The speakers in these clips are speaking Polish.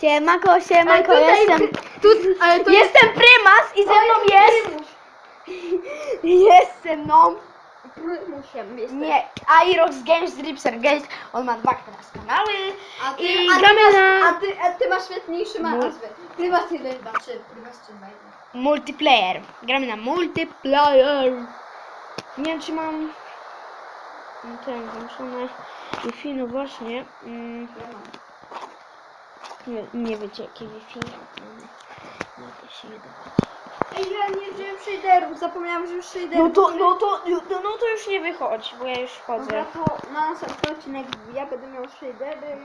Siemanko, siemanko, Ale tutaj- jestem... Tu, ale to Jestem prymas i ze mną jest... Jest ze mną... Prymusiem jesteś. Nie, Irox Games Dripser Games. On ma dwa teraz kanały. A ty, I a, ty gramy masz, na- a, ty, a ty masz świetniejszy ma nazwy. Prymas 1, 2, 3, Prymas 3, 2, 1. Multiplayer. Gramy na multiplayer. Nie wiem, czy mam... Ten włączone Wi-Fi, no właśnie. Mm, nie, nie wiecie, jakie Wi-Fi. Nie da się wydawać. Ej, ja nie wziąłem shaderów, zapomniałam, że już shaderów. No to, no to, no, no to już nie wychodź, bo ja już wchodzę. Dobra, to na następny odcinek ja będę miał shadery.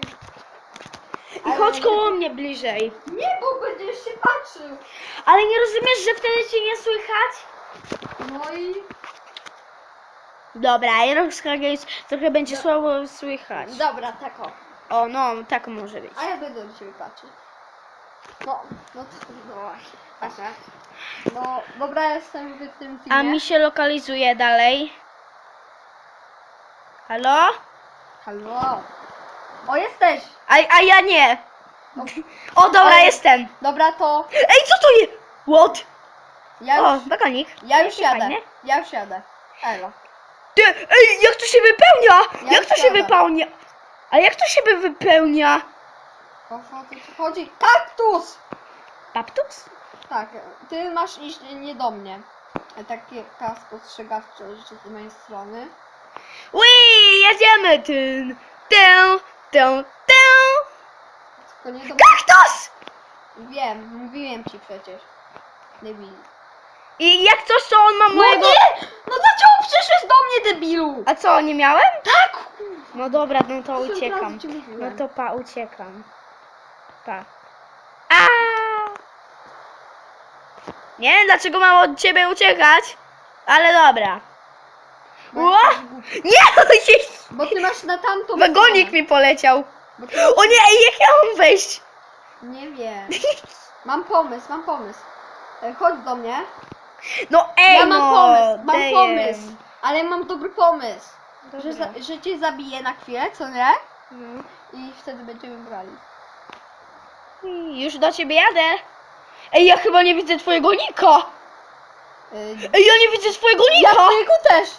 I chodź koło mnie bliżej. Nie, bo będziesz się patrzył. Ale nie rozumiesz, że wtedy cię nie słychać? No i... Dobra, Irox Games trochę będzie słabo słychać. Dobra, tak o. O, no, tak może być. A ja będę do ciebie patrzył. No, no to... No. No, dobra, jestem w tym filmie. A mi się lokalizuje dalej. Halo? Halo. O, jesteś! A, a ja nie. O, dobra, Ale- jestem. Dobra, to Ej, co to jest? What? ja O, już, baganik. ja już Jakie jadę. fajne. Ja już jadę. Elo. Ty, ej, jak to się wypełnia? Ja jak to się wsiadam. wypełnia? A jak to się by wypełnia? O co tu chodzi? Kaktus! Paptus? Tak, ty masz iść nie do mnie. Takie kask ostrzegawcze z mojej strony. Ui, jedziemy. Tyn, tę, tę, tę. Tylko nie do Kaktus! Wiem, mówiłem ci przecież. Debil. I jak coś, to on ma No mojego... nie! No dlaczego przyszłeś do mnie, debilu? A co, nie miałem? Tak! No dobra, no to uciekam. No to pa, uciekam. Pa. A! Nie wiem dlaczego mam od ciebie uciekać, ale dobra. Ło! Nie! ojej! Bo ty masz na tamtą Wagonik stronę. mi poleciał. Bo ty... O nie, ej, jak ja mam wejść? Nie wiem. Mam pomysł, mam pomysł. E, Chodź do mnie. No ej, ja mam no, pomysł, mam damn. pomysł. Ale mam dobry pomysł. Że, za, że cię zabiję na chwilę, co nie? No. I wtedy będziemy grali. I Już do ciebie jadę. Ej, ja chyba nie widzę twojego nika. Yy, Ej, ja nie widzę twojego ja nika. twojego też.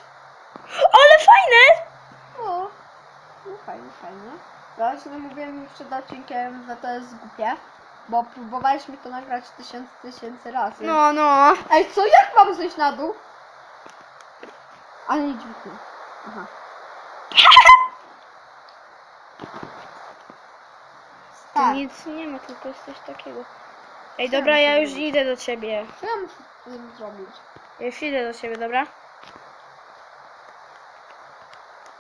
Ale fajne. No, no fajnie, fajnie. Właśnie mówiłem już przed odcinkiem, że to jest głupie. Bo próbowaliśmy to nagrać tysiąc tysięcy razy. No, no. Ej, co? Jak mam zejść na dół? Ale nie dźwignie. Aha. Tu Tak. nic nie ma, tylko jest coś takiego. Ej, dobra, ja już idę do ciebie. Co ja muszę z tym zrobić? Ja już idę do ciebie, dobra?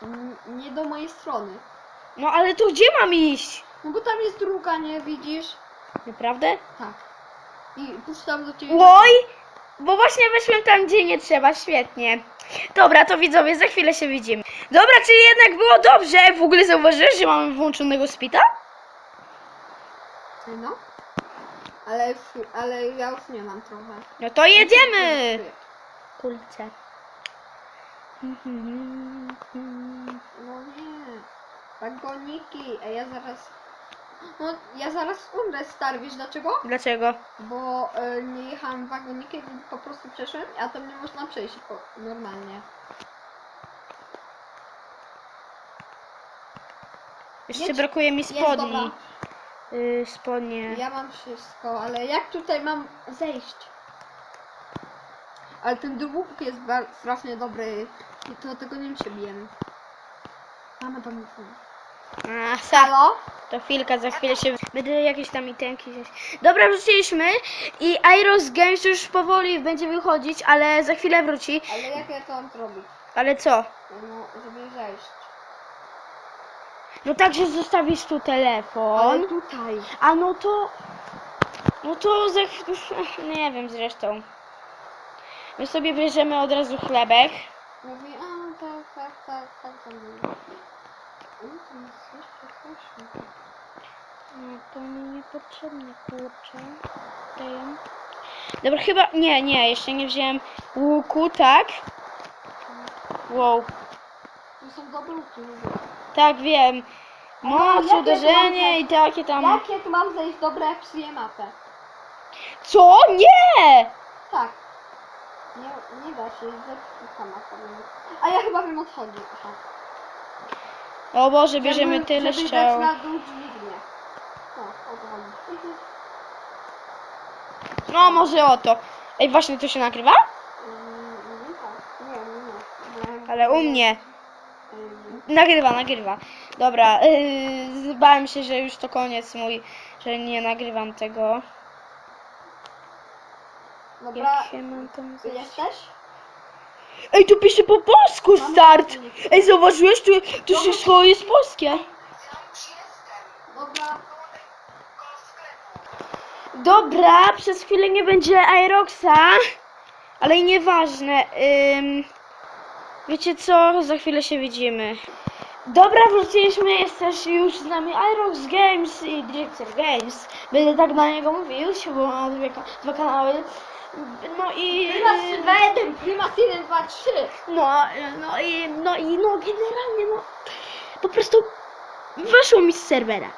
N- nie do mojej strony. No ale to gdzie mam iść? No bo tam jest druga, nie widzisz? Naprawdę? Tak. I puszczam do ciebie. Oj! Bo właśnie weszłem tam, gdzie nie trzeba, świetnie. Dobra, to widzowie, za chwilę się widzimy. Dobra, czyli jednak było dobrze. W ogóle zauważyłeś, że mamy włączonego spita? No. Ale, już, ale ja już nie mam trochę. No to jedziemy! Kulce. No nie. Wagoniki. A ja zaraz... No, ja zaraz umrę, stary. Wiesz dlaczego? Dlaczego? Bo e, nie jechałem wagonikiem, więc po prostu przeszłem, a tam nie można przejść po, normalnie. Jeszcze Jedź. brakuje mi spodni. dobra. Y, spodnie. Ja mam wszystko, ale jak tutaj mam zejść? Ale ten dług jest bar- strasznie dobry i to tego nim się bijemy. Mamy sa. Halo? To chwilka, za chwilę się... Będę jakieś tam itenki wziąć. Dobra, wróciliśmy i Iros Games już powoli będzie wychodzić, ale za chwilę wróci. Ale jak ja to mam zrobić? Ale co? No, żeby zejść. No tak, że zostawisz tu Ale telefon. tutaj. A no to... No to za chwilę... Nie wiem zresztą. My sobie bierzemy od razu chlebek. Mówi, a tak, tak, tak, tak, tam było. U, tam jest jeszcze. No to mi niepotrzebne, kurczę. Daję. Dobra, chyba... Nie, nie, jeszcze nie wziąłem łuku, tak? Wow. To są dobre luki. Tak, wiem. Moc, jakie uderzenie i takie tam... Jakie tu mam zejść dobre, jak mapę? Co? Nie! Tak. Nie, nie da się, zepsuta mapa. A ja chyba wiem odchodzi. Aha. O Boże, bierzemy tyle żeby strzał. dać na dół dźwignię. No, o to chodzi. No, może o to. Ej, właśnie to się nagrywa? Mm, Nie, tak. Nie, nie, nie. Ale u mnie. Nagrywa, nagrywa. Dobra, yy, bałem się, że już to koniec mój, że nie nagrywam tego. Dobra, Jak się mam tam jesteś? Ej, tu pisze po polsku start! Ej, zauważyłeś? Tu, tu się słowo jest polskie. Dobra. Dobra, przez chwilę nie będzie Aeroxa, ale i nieważne. Ym, wiecie co? Za chwilę się widzimy. Dobra, wróciliśmy, jest też już z nami Aerox Games i Drifter Games. Będę tak na niego mówił, bo ma dwie, dwa kanały. No i... 2-1, Primas 1, 2, 3. No, no i, no i no generalnie no po prostu weszło mi z serwera.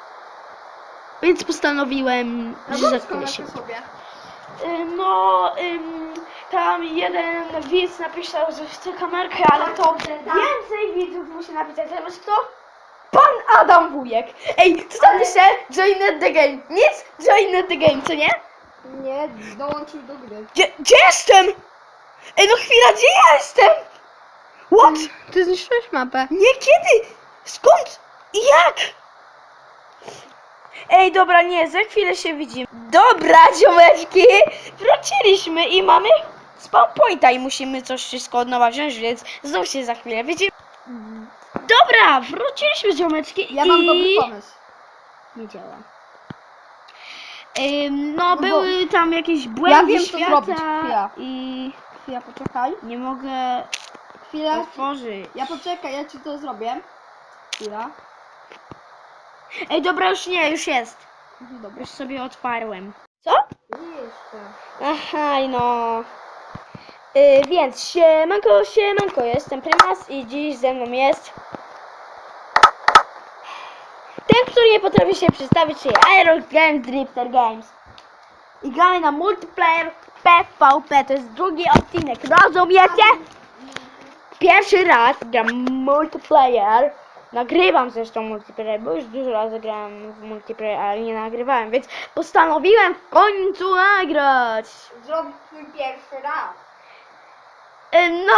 Więc postanowiłem, że za chwilę się. sobie. Y, No, ym, tam jeden widz napisał, że chce kamerkę, ale to więcej widzów musi napisać. Wiesz kto? Pan Adam Wujek. Ej, co tam pisze? Join the game. Nic? Join the game, co nie? Nie, dołączył do gry. Gdzie, gdzie jestem? Ej, no chwila, gdzie ja jestem? What? Ty zniszczyłeś mapę. Nie, kiedy? Skąd? I jak? Ej, dobra, nie, za chwilę się widzimy. Dobra, ziomeczki, wróciliśmy i mamy spawn pointa i musimy coś wszystko od nowa wziąć, więc znów się za chwilę widzimy. Dobra, wróciliśmy, ziomeczki Ja mam i... dobry pomysł. Nie działa. Ym, no, No bo- były tam jakieś błędy wiem, co świata zrobić, chwila. i Chwila, poczekaj. nie mogę Chwila. otworzyć. Ja poczekaj, ja ci to zrobię. Chwila. Ej, dobra, już nie, już jest. Mhm, Dobra. Już sobie otwarłem. Co? Nie jeszcze. Aha, no. Y, więc siemanko, siemanko, jestem Prymas i dziś ze mną jest który nie potrafi się przedstawić, czyli Aerox Games Drifter Games. I gramy na multiplayer PvP, to jest drugi odcinek, rozumiecie? Pierwszy raz gram multiplayer. Nagrywam zresztą multiplayer, bo już dużo razy grałem w multiplayer, ale nie nagrywałem, więc postanowiłem w końcu nagrać. Zrobić twój pierwszy raz. E, No,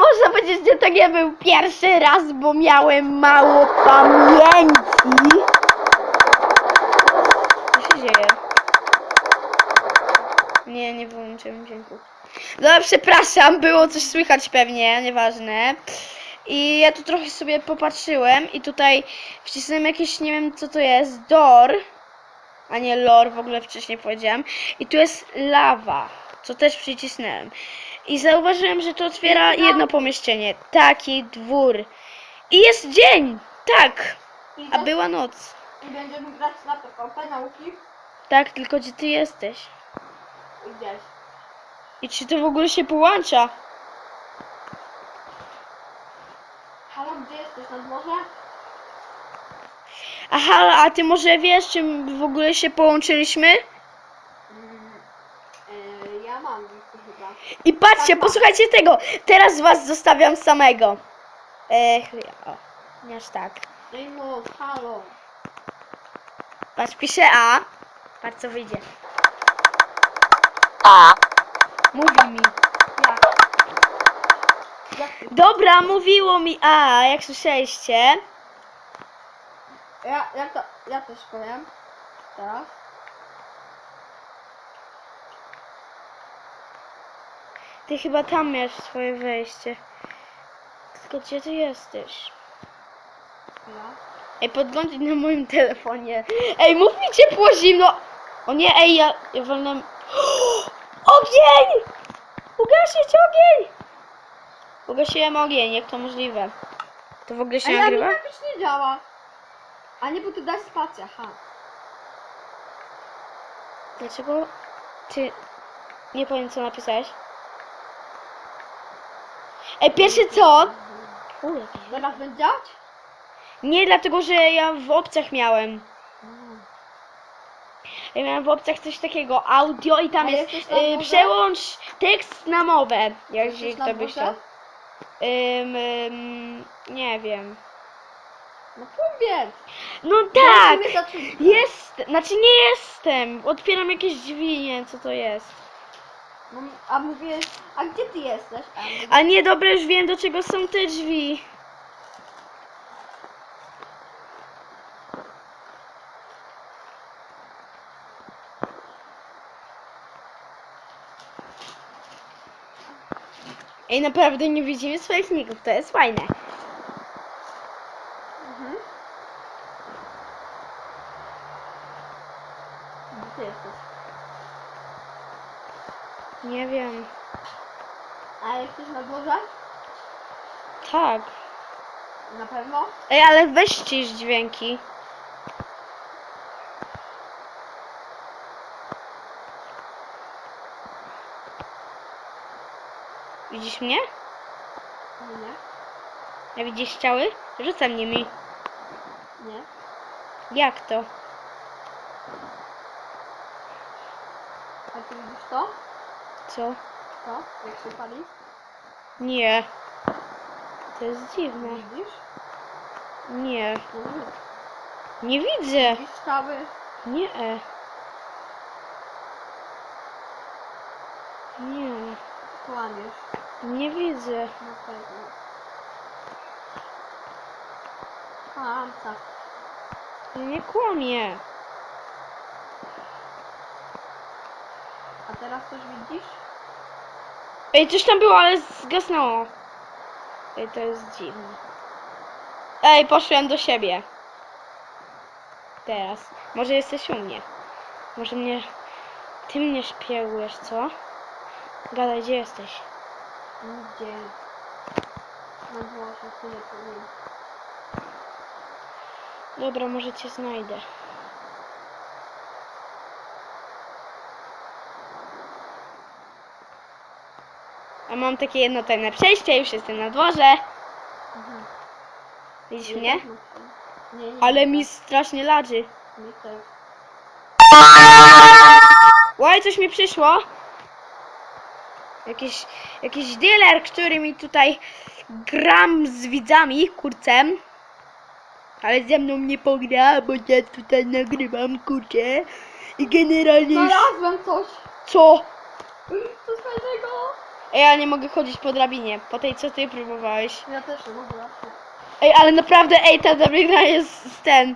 można powiedzieć, że to nie był pierwszy raz, bo miałem mało pamięci. Co się dzieje? Nie, nie wyłączyłem dźwięku. No, przepraszam, było coś słychać pewnie, nieważne. I ja tu trochę sobie popatrzyłem i tutaj wcisnąłem jakieś, nie wiem co to jest, door, a nie lore, w ogóle wcześniej powiedziałem. I tu jest lawa, co też przycisnąłem. I zauważyłem, że to otwiera jedno pomieszczenie. Taki dwór. I jest dzień! Tak! A była noc. I będziemy grać na PvP nauki. Tak, tylko gdzie ty jesteś? I gdzieś. I czy to w ogóle się połącza? Halo, gdzie jesteś? Nad morze? Aha, a ty może wiesz, czym w ogóle się połączyliśmy? Mm, e, ja mam listy chyba. I patrzcie, posłuchajcie tego. Teraz was zostawiam samego. Eee, chwila, o. Nie aż tak. Ej no, halo. Patrz, piszę A. Patrz co wyjdzie. A. Mówi mi. Jak? Jak? Dobra, mówiło mi A, jak słyszeliście. Ja, ja, to, ja też powiem. Teraz. Ty chyba tam masz swoje wejście. Tylko gdzie ty jesteś? Chwila. Ej, podglądaj na moim telefonie. Ej, mów mi ciepło, zimno. O nie, ej, ja, ja wolno... Ogień! Ugasić ogień! Ugasiłem ogień, jak to możliwe? To w ogóle się Ej, nagrywa? napis nie działa. A nie, bo ty daj spację, ha. Dlaczego ty... Nie powiem, co napisałeś. Ej, pierwsze co? Teraz będzie? Nie, dlatego że ja w opcjach miałem. Ja miałem w opcjach coś takiego, audio i tam A jest jesteś na y, przełącz tekst na mowę, jak Jesteś na kto by chciał. Ym, ym, nie wiem. No powiedz. No tak! Musimy zacząć. Jest, znaczy nie jestem. Otwieram jakieś drzwi, nie wiem co to jest. No, a mówię, a gdzie ty jesteś? A, A nie, dobra, już wiem do czego są te drzwi. Ej, naprawdę nie widzimy swoich ników, to jest fajne. mhm. Gdzie ty jesteś? Nie wiem. A jesteś na dworze? Tak. Na pewno? Ej, ale weź dźwięki. Widzisz mnie? Nie, nie. A widzisz ciały? Rzucam nimi. Nie. Jak to? A ty widzisz to? Co? To? Jak się pali? Nie. To jest dziwne. Widzisz? Nie. Widzisz. Nie widzę. Widzisz? Nie. Nie. Kłamiesz. Nie widzę. Na pewno. Kłamca. Nie kłamie. A teraz coś widzisz? Ej, coś tam było, ale zgasnęło. Ej, to jest dziwne. Ej, poszłem do siebie. Teraz. Może jesteś u mnie. Może mnie... Ty mnie szpiegujesz, co? Gadaj, gdzie jesteś? Gdzie? Na dworze, tyle powiem. Dobra, może cię znajdę. A mam takie jedno tajne przejście, już jestem na dworze. Mhm. Widzisz Nie mnie? Nie, nie. Ale mi strasznie ladzi. Mi też. Łaj, coś mi przyszło. Jakiś, jakiś dealer, który mi tutaj gram z widzami, kurcem. Ale ze mną nie pogra, bo ja tutaj nagrywam, kurczę. I generalnie. Znalazłem coś! Co? Coś fajnego! Ej, ja nie mogę chodzić po drabinie, po tej co ty próbowałeś. Ja też w ogóle. Ej, ale naprawdę, ej, ta drabina jest z ten.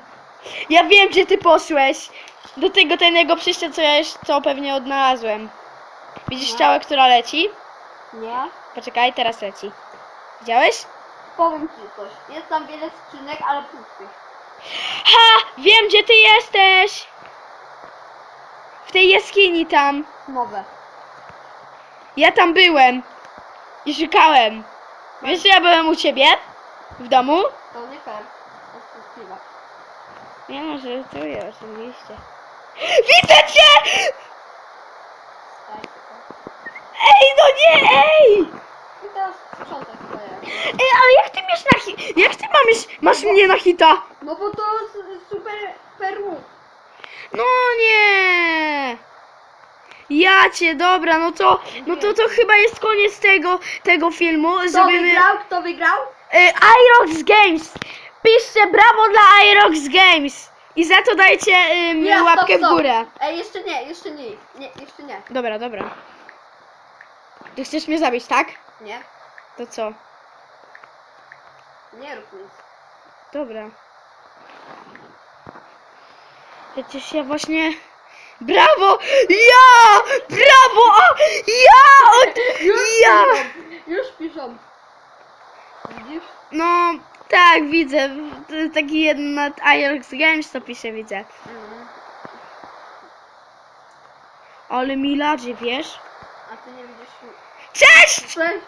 Ja wiem, gdzie ty poszłeś. Do tego tajnego przejścia, co ja już, co pewnie odnalazłem. Widzisz ciało, która leci? Nie? Poczekaj, teraz leci. Widziałeś? Powiem ci coś. Jest tam wiele skrzynek, ale pustych. Ha! Wiem, gdzie ty jesteś! W tej jaskini tam. Nowe. Ja tam byłem. I szukałem. Wiesz, że ja byłem u ciebie? W domu? To nie fair. Nie no, żartuję, oczywiście. Widzę cię! Ej, no nie, ej! I teraz sprzątaj swoje. Ej, ale jak ty miesz na hit? Jak ty masz, masz mnie na hita? No bo to super peru. No nie! Ja cię, dobra, no to, no to, to chyba jest koniec tego, tego filmu. Kto Zrobimy wygrał? Kto wygrał? y, Irox Games. Piszcie brawo dla Irox Games. I za to dajcie Ja, stop, łapkę w stop. górę. Ej, jeszcze nie, jeszcze nie. Nie, jeszcze nie. Dobra, dobra. Ty chcesz mnie zabić, tak? Nie? To co? Nie rób nic. Dobra. Przecież ja właśnie... Brawo! Ja! Brawo! A! Ja! Od... Ja! Już piszą. Widzisz? No, tak, widzę. To jest Taki jeden nad Ajax Games to pisze, widzę. Mhm. Ale mi ladzi, wiesz? A ty nie widzisz... Cześć! Cześć!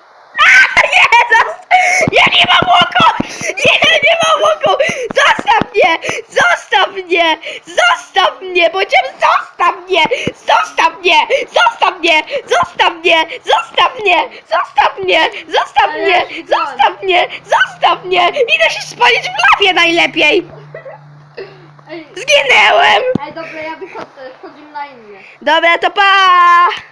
A, nie! Ja nie mam oko! Nie, nie mam oko! Zostaw mnie! Zostaw mnie! Zostaw mnie! Powiedziałem zostaw mnie! Zostaw mnie! Zostaw mnie! Zostaw mnie! Zostaw mnie! Zostaw mnie! Zostaw mnie! Zostaw mnie! Zostaw mnie! Idę się spalić w lawie najlepiej! Ej, Zginęłem! ej dobra, ja wychodzę, wchodzimy na inny. Dobra, to pa!